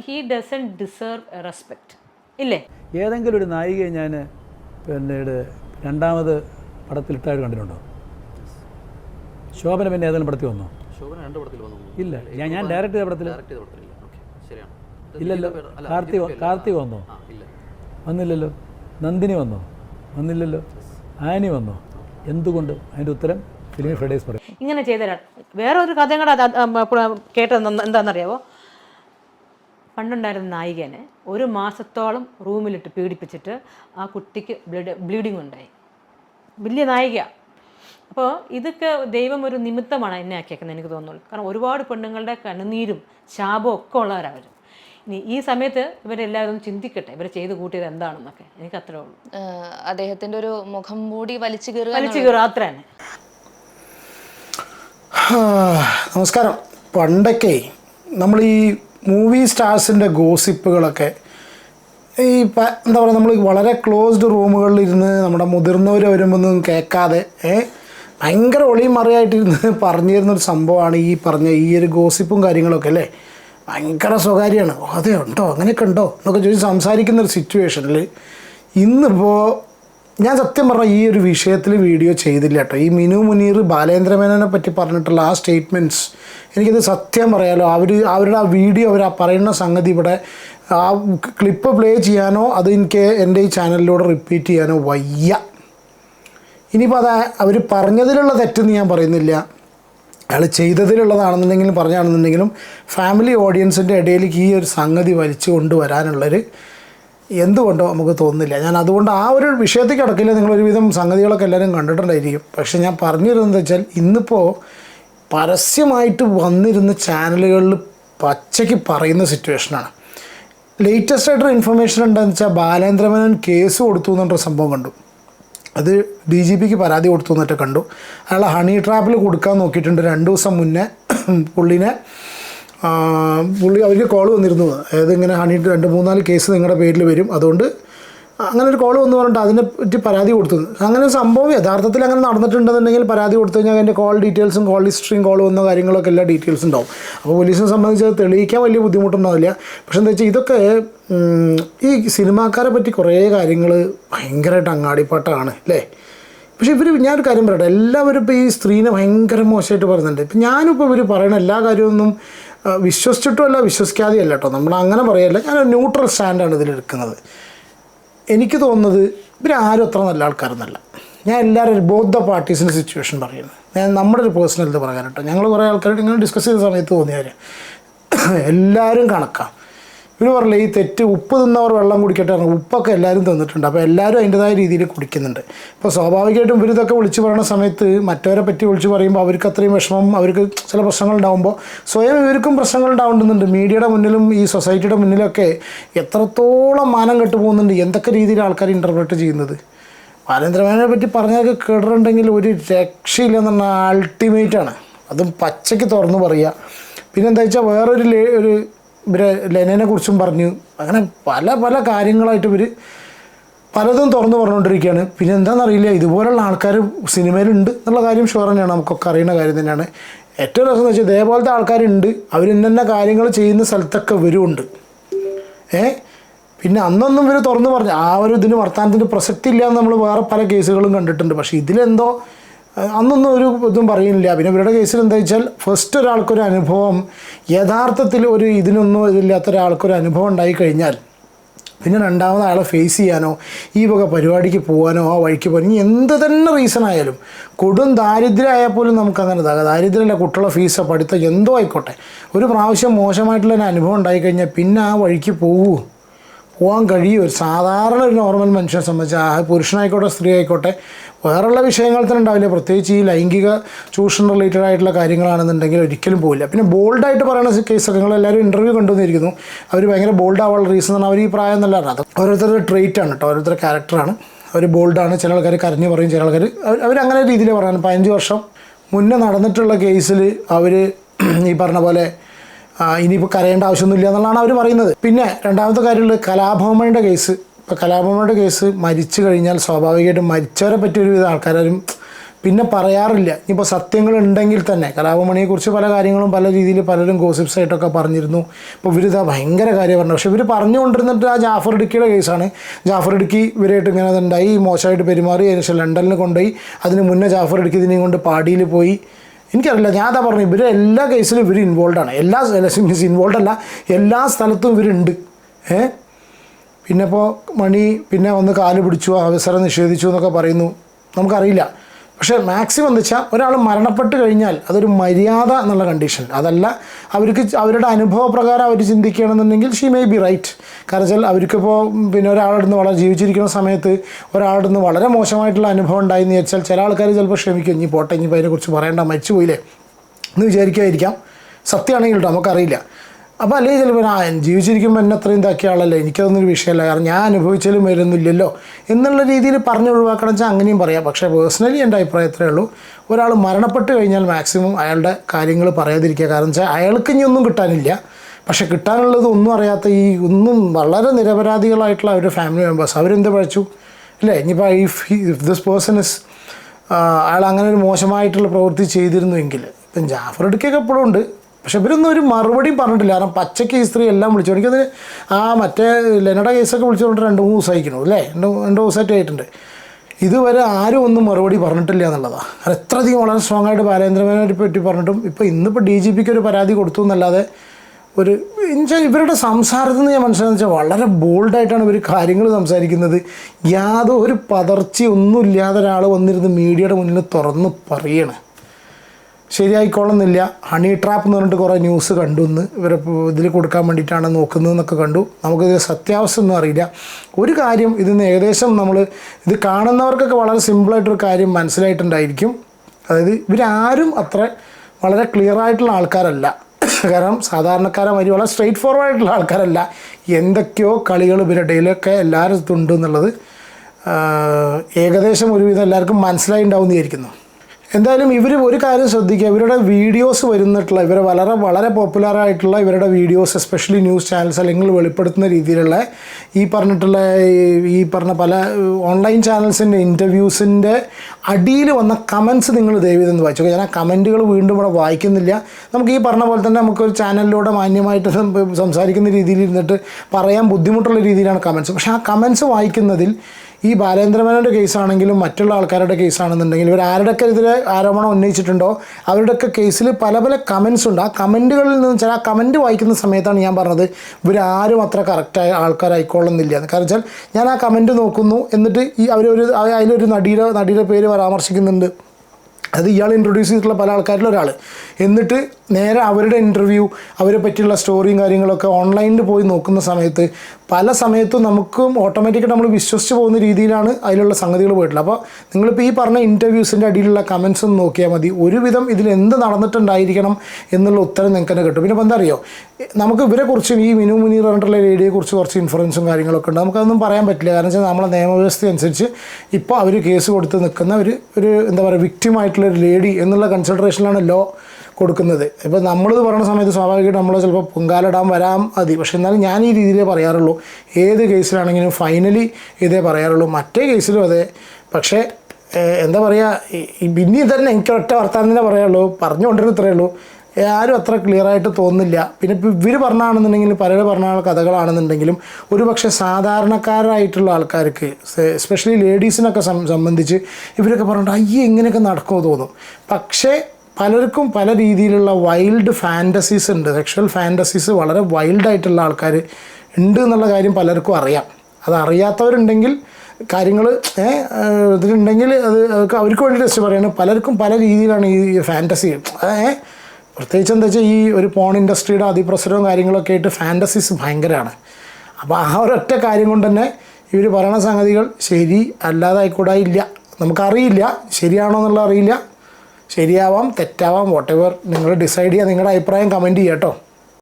He dozen deserve respect ഇല്ലേ? ഏതെങ്കിലും ഒരു നായികയെ ഞാൻ പിന്നീട് രണ്ടാമത് പടത്തിലിട്ടായിട്ട് കണ്ടിട്ടുണ്ടോ? ശോഭന പിന്നെ ഏതെങ്കിലും പടത്തിൽ വന്നോ? ശോഭന രണ്ട് പടത്തിൽ വന്നു. ഇല്ല. ഞാൻ ഞാൻ ഡയറക്റ്റ് ചെയ്ത പടത്തിൽ ഡയറക്റ്റ് ചെയ്ത പടത്തിലില്ല. ഓക്കെ ശരിയാണ്. ഇത് ഇല്ലല്ലോ. കാർത്തി കാർത്തി വന്നോ? ഇല്ല. വന്നില്ലല്ലോ. നന്ദിനി വന്നോ? വന്നില്ലല്ലോ. ആനി വന്നോ? എന്തുകൊണ്ട്? അതിന്റെ ഉത്തരം ഫിലിമി ഫ്രൈഡേസ് പറയും. ഇങ്ങനെ ചെയ്ത ഒരാൾ വേറെ ഒരു കഥയും കൂടെ കേട്ടത് എന്താ- എന്താണെന്നറിയാവോ? പണ്ടുണ്ടായിരുന്ന നായികനെ ഒരു മാസത്തോളം റൂമിലിട്ട് പീഡിപ്പിച്ചിട്ട് ആ കുട്ടിക്ക് ബ്ലഡ് ബ്ലീഡിങ് ഉണ്ടായി. വലിയ നായിക അപ്പോൾ ഇതൊക്കെ ദൈവം ഒരു നിമിത്തമാണ് എന്നെ ആക്കിയേക്കുന്നത് എനിക്ക് തോന്നുന്നു കാരണം ഒരുപാട് പെണ്ണുങ്ങളുടെ കണ്ണുനീരും ശാപവും ഒക്കെ ഉള്ളവരവർ ഇനി ഈ സമയത്ത് ഇവരെല്ലാവരും ഒന്ന് ചിന്തിക്കട്ടെ ഇവർ ചെയ്ത് കൂട്ടിയത് എന്താണെന്നൊക്കെ. എനിക്ക് അത്രേ ഉള്ളൂ. അദ്ദേഹത്തിന്റെ അദ്ദേഹത്തിന്റെ ഒരു മുഖം മൂടി വലിച്ചു കീറുക വലിച്ചു കീറുക അത്ര തന്നെ. നമസ്കാരം. പണ്ടൊക്കെ നമ്മൾ ഈ മൂവി സ്റ്റാർസിന്റെ ഗോസിപ്പുകളൊക്കെ ഈ എന്താ പറയുക നമ്മൾ വളരെ ക്ലോസ്ഡ് റൂമുകളിൽ ഇരുന്ന് നമ്മുടെ മുതിർന്നവർ വരുമ്പോഴൊന്നും കേൾക്കാതെ ഭയങ്കര ഒളിയും മറിയായിട്ടിരുന്ന് പറഞ്ഞു തരുന്നൊരു സംഭവമാണ് ഈ പറഞ്ഞ ഈ ഒരു ഗോസിപ്പും കാര്യങ്ങളൊക്കെ അല്ലേ? ഭയങ്കര സ്വകാര്യമാണ്. അതെ ഉണ്ടോ? അങ്ങനെയൊക്കെ ഉണ്ടോ? എന്നൊക്കെ ചോദിച്ച് സംസാരിക്കുന്ന ഒരു സിറ്റുവേഷനിൽ ഇന്നിപ്പോൾ ഞാൻ സത്യം പറഞ്ഞാൽ ഈ ഒരു വിഷയത്തിൽ വീഡിയോ ചെയ്തില്ല കേട്ടോ. ഈ മിനു മുനീർ ബാലേന്ദ്രമേനോനെ പറ്റി പറഞ്ഞിട്ടുള്ള ആ സ്റ്റേറ്റ്മെന്റ്സ് എനിക്കിത് സത്യം പറയാലോ. അവർ അവരുടെ ആ വീഡിയോ അവർ ആ പറയുന്ന സംഗതി ഇവിടെ ആ ക്ലിപ്പ് പ്ലേ ചെയ്യാനോ അത് എനിക്ക് എന്റെ ഈ ചാനലിലൂടെ റിപ്പീറ്റ് ചെയ്യാനോ വയ്യ. ഇനിയിപ്പോൾ അത് അവർ പറഞ്ഞതിലുള്ള തെറ്റെന്ന് ഞാൻ പറയുന്നില്ല. അയാൾ ചെയ്തതിലുള്ളതാണെന്നുണ്ടെങ്കിലും പറഞ്ഞാണെന്നുണ്ടെങ്കിലും ഫാമിലി ഓഡിയൻസിന്റെ ഇടയിലേക്ക് ഈ ഒരു സംഗതി വലിച്ചു കൊണ്ടുവരാനുള്ളൊരു എന്തുകൊണ്ടോ നമുക്ക് തോന്നുന്നില്ല. ഞാൻ അതുകൊണ്ട് ആ ഒരു വിഷയത്തിൽ കിടക്കില്ല നിങ്ങളൊരുവിധം സംഗതികളൊക്കെ എല്ലാവരും കണ്ടിട്ടുണ്ടായിരിക്കും. പക്ഷേ ഞാൻ പറഞ്ഞു വെച്ചാൽ ഇന്നിപ്പോൾ പരസ്യമായിട്ട് വന്നിരുന്ന ചാനലുകളിൽ പച്ചയ്ക്ക് പറയുന്ന സിറ്റുവേഷനാണ് ലേറ്റസ്റ്റ് ആയിട്ടൊരു ഇൻഫർമേഷൻ എന്താണെന്ന് വെച്ചാൽ ബാലേന്ദ്രമേനോൻ കേസ് കൊടുത്തു എന്നൊരു സംഭവം കണ്ടു. അത് ഡി ജി പിക്ക് പരാതി കൊടുത്തു എന്നിട്ട് കണ്ടു. അയാൾ ഹണി ട്രാപ്പിൽ കൊടുക്കാൻ നോക്കിയിട്ടുണ്ട്. രണ്ട് ദിവസം മുന്നേ പുള്ളിനെ പുള്ളി അവർക്ക് കോൾ വന്നിരുന്നു അതായത് ഇങ്ങനെ ഹണി രണ്ട് മൂന്നാൽ കേസ് നിങ്ങളുടെ പേരിൽ വരും. അതുകൊണ്ട് അങ്ങനെ ഒരു കോൾ വന്ന് പറഞ്ഞിട്ട് അതിനെ പറ്റി പരാതി കൊടുത്തത് അങ്ങനെ സംഭവം യഥാർത്ഥത്തിൽ അങ്ങനെ നടന്നിട്ടുണ്ടെന്നുണ്ടെങ്കിൽ പരാതി കൊടുത്തു കഴിഞ്ഞാൽ അതിന്റെ കോൾ ഡീറ്റെയിൽസും കോൾ ഹിസ്റ്ററിയും കോൾ വന്ന കാര്യങ്ങളൊക്കെ എല്ലാ ഡീറ്റെയിൽസ് ഉണ്ടാവും. അപ്പോൾ പോലീസിനെ സംബന്ധിച്ച് തെളിയിക്കാൻ വലിയ ബുദ്ധിമുട്ടുണ്ടാവില്ല പക്ഷെ എന്താ വെച്ചാൽ ഇതൊക്കെ ഈ സിനിമാക്കാരെ പറ്റി കുറേ കാര്യങ്ങൾ ഭയങ്കരമായിട്ട് അങ്ങാടിപ്പാട്ടാണ് അല്ലേ? പക്ഷേ ഇവർ ഞാനൊരു കാര്യം പറയട്ടെ. എല്ലാവരും ഇപ്പോൾ ഈ സ്ത്രീനെ ഭയങ്കര മോശമായിട്ട് പറയുന്നുണ്ട്. ഇപ്പം ഞാനിപ്പോൾ ഇവർ പറയണ എല്ലാ കാര്യമൊന്നും വിശ്വസിച്ചിട്ടുമല്ല വിശ്വസിക്കാതെയല്ല കേട്ടോ. നമ്മൾ അങ്ങനെ പറയല്ല. ഞാൻ ന്യൂട്രൽ സ്റ്റാൻഡാണ് ഇതിലെടുക്കുന്നത്. എനിക്ക് തോന്നുന്നത് ഇവരാരും അത്ര നല്ല ആൾക്കാരെന്നല്ല. ഞാൻ എല്ലാവരും ബോധ പാർട്ടീസിന്റെ സിറ്റുവേഷൻ പറയുന്നത് ഞാൻ നമ്മുടെ ഒരു പേഴ്സണൽ ഇത് പറയാൻ കേട്ടോ. ഞങ്ങൾ കുറേ ആൾക്കാരായിട്ട് ഇങ്ങനെ ഡിസ്കസ് ചെയ്ത സമയത്ത് തോന്നിയ കാര്യം. എല്ലാവരും കണക്കാം. ഇവർ പറഞ്ഞില്ല ഈ തെറ്റ് ഉപ്പ് തിന്നവർ വെള്ളം കുടിക്കട്ടെ. ഉപ്പൊക്കെ എല്ലാവരും തന്നിട്ടുണ്ട്. അപ്പോൾ എല്ലാവരും അതിന്റെതായ രീതിയിൽ കുടിക്കുന്നുണ്ട്. ഇപ്പോൾ സ്വാഭാവികമായിട്ടും ഇവർ ഇതൊക്കെ വിളിച്ച് പറയുന്ന സമയത്ത് മറ്റവരെ പറ്റി വിളിച്ച് പറയുമ്പോൾ അവർക്ക് അത്രയും വിഷമം അവർക്ക് ചില പ്രശ്നങ്ങൾ ഉണ്ടാകുമ്പോൾ സ്വയം ഇവർക്കും പ്രശ്നങ്ങൾ ഉണ്ടാവുന്നുണ്ട്. മീഡിയയുടെ മുന്നിലും ഈ സൊസൈറ്റിയുടെ മുന്നിലൊക്കെ എത്രത്തോളം മാനം കെട്ടുപോകുന്നുണ്ട് എന്തൊക്കെ രീതിയിൽ ആൾക്കാർ ഇന്റർപ്രറ്റ് ചെയ്യുന്നത്. ബാലേന്ദ്രമേനെ പറ്റി പറഞ്ഞതൊക്കെ കേട്ടിട്ടുണ്ടെങ്കിൽ ഒരു രക്ഷയില്ലെന്ന് പറഞ്ഞാൽ അൾട്ടിമേറ്റാണ് അതും പച്ചയ്ക്ക് തുറന്നു പറയുക. പിന്നെന്താ വെച്ചാൽ വേറൊരു ഒരു ഇവരെ ലെനനെ കുറിച്ചും പറഞ്ഞു. അങ്ങനെ പല പല കാര്യങ്ങളായിട്ട് ഇവർ പലതും തുറന്നു പറഞ്ഞുകൊണ്ടിരിക്കുകയാണ്. പിന്നെ എന്താണെന്നറിയില്ല ഇതുപോലുള്ള ആൾക്കാർ സിനിമയിലുണ്ട് എന്നുള്ള കാര്യം ഷുവർ തന്നെയാണ്. നമുക്കൊക്കെ അറിയുന്ന കാര്യം തന്നെയാണ്. ഏറ്റവും രസം എന്ന് വെച്ചാൽ ഇതേപോലത്തെ ആൾക്കാരുണ്ട്. അവർ ഇന്ന കാര്യങ്ങൾ ചെയ്യുന്ന സ്ഥലത്തൊക്കെ ഇവരുമുണ്ട്. ഏ? പിന്നെ അന്നൊന്നും ഇവർ തുറന്നു പറഞ്ഞു ആ ഒരു ഇതിന് വർത്തമാനത്തിന് പ്രസക്തി ഇല്ല എന്ന് നമ്മൾ വേറെ പല കേസുകളും കണ്ടിട്ടുണ്ട്. പക്ഷേ ഇതിലെന്തോ അന്നൊന്നും ഒരു ഇതും പറയുന്നില്ല. പിന്നെ ഇവരുടെ കേസിൽ എന്താ വെച്ചാൽ ഫസ്റ്റ് ഒരാൾക്കൊരു അനുഭവം യഥാർത്ഥത്തിൽ ഒരു ഇതിനൊന്നും ഇതില്ലാത്ത ഒരാൾക്കൊരു അനുഭവം ഉണ്ടായി കഴിഞ്ഞാൽ പിന്നെ രണ്ടാമത് ആളെ ഫേസ് ചെയ്യാനോ ഈ വക പരിപാടിക്ക് പോകാനോ ആ വഴിക്ക് പോകാനോ ഇനി എന്ത് തന്നെ റീസൺ ആയാലും കൊടും ദാരിദ്ര്യമായാൽ പോലും നമുക്കങ്ങനെ ഇതാകാം. ദാരിദ്ര്യമല്ല കുട്ടികളെ ഫീസോ പഠിത്തം എന്തോ ആയിക്കോട്ടെ. ഒരു പ്രാവശ്യം മോശമായിട്ടുള്ള അനുഭവം ഉണ്ടായി ഉണ്ടായിക്കഴിഞ്ഞാൽ പിന്നെ ആ വഴിക്ക് പോകൂ പോകാൻ കഴിയും. ഒരു സാധാരണ ഒരു നോർമൽ മനുഷ്യനെ സംബന്ധിച്ച് ആ പുരുഷനായിക്കോട്ടെ സ്ത്രീ ആയിക്കോട്ടെ വേറെയുള്ള വിഷയങ്ങൾ തന്നെ ഉണ്ടാവില്ല. പ്രത്യേകിച്ച് ഈ ലൈംഗിക ചൂഷണം റിലേറ്റഡ് ആയിട്ടുള്ള കാര്യങ്ങളാണെന്നുണ്ടെങ്കിൽ ഒരിക്കലും പോവില്ല. പിന്നെ ബോൾഡായിട്ട് പറയുന്ന കേസൊക്കെ നിങ്ങൾ എല്ലാവരും ഇന്റർവ്യൂ കണ്ടുവന്നിരിക്കുന്നു. അവർ ഭയങ്കര ബോൾഡ് ആവാനുള്ള റീസൺ എന്ന് അവർ ഈ പ്രായം എന്നല്ല അത് ഓരോരുത്തരുടെ ട്രേറ്റ് ആണ് കേട്ടോ ഓരോരുത്തരുടെ ക്യാരക്ടറാണ് അവർ ബോൾഡാണ് ചില ആൾക്കാർ കരഞ്ഞു പറയും ചില ആൾക്കാർ അവർ അങ്ങനെ രീതിയിൽ പറയാൻ. പതിനഞ്ച് വർഷം മുന്നേ നടന്നിട്ടുള്ള കേസിൽ അവർ ഈ പറഞ്ഞ പോലെ ഇനിയിപ്പോൾ കരയേണ്ട ആവശ്യമൊന്നുമില്ല എന്നുള്ളതാണ് അവർ പറയുന്നത്. പിന്നെ രണ്ടാമത്തെ കാര്യമുള്ളത് കലാഭവമയുടെ കേസ് ഇപ്പോൾ കലാഭവനോട് കേസ് മരിച്ചു കഴിഞ്ഞാൽ സ്വാഭാവികമായിട്ടും മരിച്ചവരെ ഒരു ഒരുവിധ ആൾക്കാരും പിന്നെ പറയാറില്ല. ഇനിയിപ്പോൾ സത്യങ്ങൾ ഉണ്ടെങ്കിൽ തന്നെ കലാപമണിയെക്കുറിച്ച് പല കാര്യങ്ങളും പല രീതിയിൽ പലരും ഗോസിപ്സ് ആയിട്ടൊക്കെ പറഞ്ഞിരുന്നു. ഇപ്പോൾ ഇവർ ഇതാ ഭയങ്കര കാര്യം പറഞ്ഞു പക്ഷേ ഇവർ പറഞ്ഞുകൊണ്ടിരുന്നിട്ട് ആ ജാഫർ ഇടുക്കിയുടെ കേസാണ്. ജാഫർ ഇടുക്കി ഇവരായിട്ട് ഇങ്ങനെ ഉണ്ടായി മോശമായിട്ട് പെരുമാറി. അതിനുശേഷം ലണ്ടനിൽ കൊണ്ടുപോയി. അതിന് മുന്നേ ജാഫർ ഇടുക്കി ഇതിനെയും കൊണ്ട് പാടിയിൽ പോയി. എനിക്കറിയില്ല ഞാൻ അതാ പറഞ്ഞു ഇവർ എല്ലാ കേസിലും ഇവർ ഇൻവോൾവ് ആണ്. എല്ലാ മീൻസ് ഇൻവോൾവ് അല്ല എല്ലാ സ്ഥലത്തും ഇവരുണ്ട്. ഏ പിന്നെ ഇപ്പോൾ മണി പിന്നെ വന്ന് കാൽ പിടിച്ചു അവസരം നിഷേധിച്ചു എന്നൊക്കെ പറയുന്നു. നമുക്കറിയില്ല. പക്ഷേ മാക്സിമം എന്ന് വെച്ചാൽ ഒരാൾ മരണപ്പെട്ട് കഴിഞ്ഞാൽ അതൊരു മര്യാദ എന്നുള്ള കണ്ടീഷൻ അതല്ല അവർക്ക് അവരുടെ അനുഭവപ്രകാരം അവർ ചിന്തിക്കുകയാണെന്നുണ്ടെങ്കിൽ ഷീ മേ ബി റൈറ്റ് കാരണം വെച്ചാൽ അവർക്കിപ്പോൾ പിന്നെ ഒരാളുടെ നിന്ന് വളരെ ജീവിച്ചിരിക്കുന്ന സമയത്ത് ഒരാളുടെ നിന്ന് വളരെ മോശമായിട്ടുള്ള അനുഭവം ഉണ്ടായി എന്ന് വെച്ചാൽ ചില ആൾക്കാർ ചിലപ്പോൾ ക്ഷമിക്കും. ഇനി പോട്ടെ ഇനിയിപ്പോൾ അതിനെക്കുറിച്ച് പറയേണ്ട മരിച്ചു പോയില്ലേ എന്ന് വിചാരിക്കുമായിരിക്കാം സത്യമാണെങ്കിൽ നമുക്കറിയില്ല. അപ്പോൾ അല്ലെങ്കിൽ ചിലപ്പോൾ ആ ജീവിച്ചിരിക്കുമ്പോൾ എന്നെ അത്രയും ഇതാക്കിയ ആളല്ലേ എനിക്കതൊന്നൊരു വിഷയമല്ല. കാരണം ഞാൻ അനുഭവിച്ചാലും വരുന്നില്ലല്ലോ എന്നുള്ള രീതിയിൽ പറഞ്ഞ് ഒഴിവാക്കണം വെച്ചാൽ അങ്ങനെയും പറയാം. പക്ഷേ പേഴ്സണലി എന്റെ അഭിപ്രായം ഇത്രയേ ഉള്ളൂ. ഒരാൾ മരണപ്പെട്ട് കഴിഞ്ഞാൽ മാക്സിമം അയാളുടെ കാര്യങ്ങൾ പറയാതിരിക്കുക. കാരണം വെച്ചാൽ അയാൾക്ക് ഇനി ഒന്നും കിട്ടാനില്ല. പക്ഷെ കിട്ടാനുള്ളത് ഒന്നും അറിയാത്ത ഈ ഒന്നും വളരെ നിരപരാധികളായിട്ടുള്ള അവരുടെ ഫാമിലി മെമ്പേഴ്സ് അവരെന്ത് പഴിച്ചു അല്ലേ? ഇനിയിപ്പോൾ if if this person is അയാൾ അങ്ങനെ ഒരു മോശമായിട്ടുള്ള പ്രവൃത്തി ചെയ്തിരുന്നുവെങ്കിൽ. ഇപ്പം ജാഫർ എടുക്കൊക്കെ എപ്പോഴും ഉണ്ട്. പക്ഷെ ഇവരൊന്നും ഒരു മറുപടിയും പറഞ്ഞിട്ടില്ല. കാരണം പച്ചയ്ക്ക് ഈ സ്ത്രീ എല്ലാം വിളിച്ചു. എനിക്കത് ആ മറ്റേ ലെനഡ കേസൊക്കെ വിളിച്ചുകൊണ്ട് രണ്ട് മൂന്ന് ദിവസമായിരിക്കണം അല്ലേ? രണ്ട് രണ്ട് ദിവസമായിട്ട് ആയിട്ടുണ്ട്. ഇതുവരെ ആരും ഒന്നും മറുപടി പറഞ്ഞിട്ടില്ല എന്നുള്ളതാണ് അത് എത്രയധികം വളരെ സ്ട്രോങ് ആയിട്ട് ബാലേന്ദ്രമേനെ പറ്റി പറഞ്ഞിട്ടും ഇപ്പോൾ ഇന്നിപ്പോൾ ഡി ജി പിക്ക് ഒരു പരാതി കൊടുത്തു എന്നല്ലാതെ ഒരു എന്നുവെച്ചാൽ ഇവരുടെ സംസാരത്തിൽ നിന്ന് ഞാൻ മനസ്സിലാന്ന് വെച്ചാൽ വളരെ ബോൾഡായിട്ടാണ് ഇവർ കാര്യങ്ങൾ സംസാരിക്കുന്നത്. യാതൊരു പതർച്ചയൊന്നുമില്ലാതെ ഒരാൾ വന്നിരുന്ന് മീഡിയയുടെ മുന്നിൽ തുറന്ന് പറയണേ. ശരിയായിക്കോളുന്നില്ല. ഹണി ട്രാപ്പ് എന്ന് പറഞ്ഞിട്ട് കുറേ ന്യൂസ് കണ്ടു എന്ന് ഇവരെ ഇതിൽ കൊടുക്കാൻ വേണ്ടിയിട്ടാണ് നോക്കുന്നതെന്നൊക്കെ കണ്ടു. നമുക്കിത് സത്യാവസ്ഥ ഒന്നും അറിയില്ല. ഒരു കാര്യം ഇതിന്ന് ഏകദേശം നമ്മൾ ഇത് കാണുന്നവർക്കൊക്കെ വളരെ സിമ്പിളായിട്ടൊരു കാര്യം മനസ്സിലായിട്ടുണ്ടായിരിക്കും. അതായത് ഇവരാരും അത്ര വളരെ ക്ലിയർ ആയിട്ടുള്ള ആൾക്കാരല്ല. കാരണം സാധാരണക്കാരെ മാതിരി വളരെ സ്ട്രെയിറ്റ് ഫോർവേഡ് ആയിട്ടുള്ള ആൾക്കാരല്ല. എന്തൊക്കെയോ കളികൾ ഇവരുടെ ഇടയിലൊക്കെ എല്ലാവരും ഉണ്ട് എന്നുള്ളത് ഏകദേശം ഒരുവിധം എല്ലാവർക്കും മനസ്സിലായി ഉണ്ടാവും എന്ന് വിചാരിക്കുന്നു എന്തായാലും ഇവർ ഒരു കാര്യം ശ്രദ്ധിക്കുക. ഇവരുടെ വീഡിയോസ് വരുന്നിട്ടുള്ള ഇവരെ വളരെ വളരെ പോപ്പുലറായിട്ടുള്ള ഇവരുടെ വീഡിയോസ് എസ്പെഷ്യലി ന്യൂസ് ചാനൽസ് അല്ലെങ്കിൽ വെളിപ്പെടുത്തുന്ന രീതിയിലുള്ള ഈ പറഞ്ഞിട്ടുള്ള ഈ- പറഞ്ഞ പല ഓൺലൈൻ ചാനൽസിന്റെ ഇന്റർവ്യൂസിന്റെ അടിയിൽ വന്ന കമൻസ് നിങ്ങൾ ദയവിതെന്ന് വായിച്ചു ഞാൻ ആ കമന്റുകൾ വീണ്ടും ഇവിടെ വായിക്കുന്നില്ല. നമുക്ക് ഈ പറഞ്ഞ പോലെ തന്നെ നമുക്കൊരു ചാനലിലൂടെ മാന്യമായിട്ട് സംസാരിക്കുന്ന രീതിയിൽ ഇരുന്നിട്ട് പറയാൻ ബുദ്ധിമുട്ടുള്ള രീതിയിലാണ് കമൻസ് പക്ഷേ ആ കമൻസ് വായിക്കുന്നതിൽ ഈ ബാലേന്ദ്രമേനോന്റെ കേസാണെങ്കിലും മറ്റുള്ള ആൾക്കാരുടെ കേസാണെന്നുണ്ടെങ്കിൽ ഇവർ ആരുടെയൊക്കെ ഇതിൽ ആരോപണം ഉന്നയിച്ചിട്ടുണ്ടോ? അവരുടെയൊക്കെ കേസിൽ പല പല കമൻസ് ഉണ്ട്. ആ കമന്റുകളിൽ നിന്ന് വെച്ചാൽ ആ കമന്റ് വായിക്കുന്ന സമയത്താണ് ഞാൻ പറഞ്ഞത് ഇവരാരും അത്ര കറക്റ്റായ ആൾക്കാരായിക്കോളുന്നില്ല കാരണം വെച്ചാൽ ഞാൻ ആ കമന്റ് നോക്കുന്നു എന്നിട്ട് ഈ അവരൊരു അതിലൊരു നടിയുടെ നടിയുടെ പേര് പരാമർശിക്കുന്നുണ്ട്. അത് ഇയാൾ ഇൻട്രൊഡ്യൂസ് ചെയ്തിട്ടുള്ള പല ആൾക്കാരിൽ ഒരാൾ എന്നിട്ട് നേരെ അവരുടെ ഇന്റർവ്യൂ അവരെ പറ്റിയുള്ള സ്റ്റോറിയും കാര്യങ്ങളൊക്കെ ഓൺലൈനിൽ പോയി നോക്കുന്ന സമയത്ത് പല സമയത്തും നമുക്കും ഓട്ടോമാറ്റിക്കായിട്ട് നമ്മൾ വിശ്വസിച്ച് പോകുന്ന രീതിയിലാണ് അതിലുള്ള സംഗതികൾ പോയിട്ടുള്ളത്. അപ്പോൾ നിങ്ങളിപ്പോൾ ഈ പറഞ്ഞ ഇന്റർവ്യൂസിന്റെ അടിയിലുള്ള കമൻസ് ഒന്ന് നോക്കിയാൽ മതി. ഒരുവിധം ഇതിൽ എന്ത് നടന്നിട്ടുണ്ടായിരിക്കണം എന്നുള്ള ഉത്തരം നിങ്ങൾക്ക് തന്നെ കിട്ടും. പിന്നെ എന്താ അറിയോ? നമുക്ക് ഇവരെക്കുറിച്ചും ഈ മിനു മുനീർ പറഞ്ഞിട്ടുള്ള ലേഡിയെക്കുറിച്ച് കുറച്ച് ഇൻഫ്ലുവൻസും കാര്യങ്ങളൊക്കെ ഉണ്ട്. നമുക്കതൊന്നും പറയാൻ പറ്റില്ല. കാരണം വെച്ചാൽ നമ്മളെ നിയമവ്യവസ്ഥ അനുസരിച്ച് ഇപ്പോൾ അവർ കേസ് കൊടുത്ത് നിൽക്കുന്ന ഒരു ഒരു എന്താ പറയുക വിക്റ്റിമായിട്ടുള്ള ഒരു ലേഡി എന്നുള്ള കൺസിഡറേഷനിലാണ് ലോ കൊടുക്കുന്നത്. ഇപ്പോൾ നമ്മളിത് പറയുന്ന സമയത്ത് സ്വാഭാവികമായിട്ട് നമ്മൾ ചിലപ്പോൾ പൊങ്കാലിടാൻ വരാം മതി. പക്ഷെ എന്നാലും ഞാൻ ഈ രീതിയിലേ പറയാറുള്ളൂ. ഏത് കേസിലാണെങ്കിലും ഫൈനലി ഇതേ പറയാറുള്ളൂ. മറ്റേ കേസിലും അതെ. പക്ഷേ എന്താ പറയുക പിന്നെ തന്നെ എനിക്ക് ഒറ്റ വർത്താനം തന്നെ പറയുള്ളൂ പറഞ്ഞുകൊണ്ടിരുന്ന ഇത്രയേ ഉള്ളൂ. ആരും അത്ര ക്ലിയർ ആയിട്ട് തോന്നുന്നില്ല. പിന്നെ ഇവർ പറഞ്ഞാണെന്നുണ്ടെങ്കിൽ പലരും പറഞ്ഞ കഥകളാണെന്നുണ്ടെങ്കിലും ഒരു പക്ഷേ സാധാരണക്കാരായിട്ടുള്ള ആൾക്കാർക്ക് എസ്പെഷ്യലി ലേഡീസിനൊക്കെ സംബന്ധിച്ച് ഇവരൊക്കെ പറഞ്ഞിട്ട് അയ്യേ ഇങ്ങനെയൊക്കെ നടക്കുമോ തോന്നും. പക്ഷേ പലർക്കും പല രീതിയിലുള്ള വൈൽഡ് ഫാന്റസീസ് ഉണ്ട്. സെക്ഷൽ ഫാന്റസീസ് വളരെ വൈൽഡായിട്ടുള്ള ആൾക്കാർ ഉണ്ട് എന്നുള്ള കാര്യം പലർക്കും അറിയാം. അത് അറിയാത്തവരുണ്ടെങ്കിൽ കാര്യങ്ങൾ ഇതിലുണ്ടെങ്കിൽ അത് അവർക്ക് വേണ്ടി ടെസ്റ്റ് പറയാണ്. പലർക്കും പല രീതിയിലാണ് ഈ ഫാന്റസി പ്രത്യേകിച്ച് എന്താ വെച്ചാൽ ഈ ഒരു പോൺ ഇൻഡസ്ട്രിയുടെ അതിപ്രസരവും കാര്യങ്ങളൊക്കെ ആയിട്ട് ഫാന്റസീസ് ഭയങ്കരമാണ് അപ്പോൾ ആ ഒരൊറ്റ കാര്യം കൊണ്ട് തന്നെ ഇവർ പറയണ സംഗതികൾ ശരി അല്ലാതായിക്കൂടായില്ല നമുക്കറിയില്ല ശരിയാണോ എന്നുള്ള അറിയില്ല. ശരിയാവാം തെറ്റാവാം വോട്ടെവർ നിങ്ങൾ ഡിസൈഡ് ചെയ്യുക നിങ്ങളുടെ അഭിപ്രായം കമന്റ് ചെയ്യാം കേട്ടോ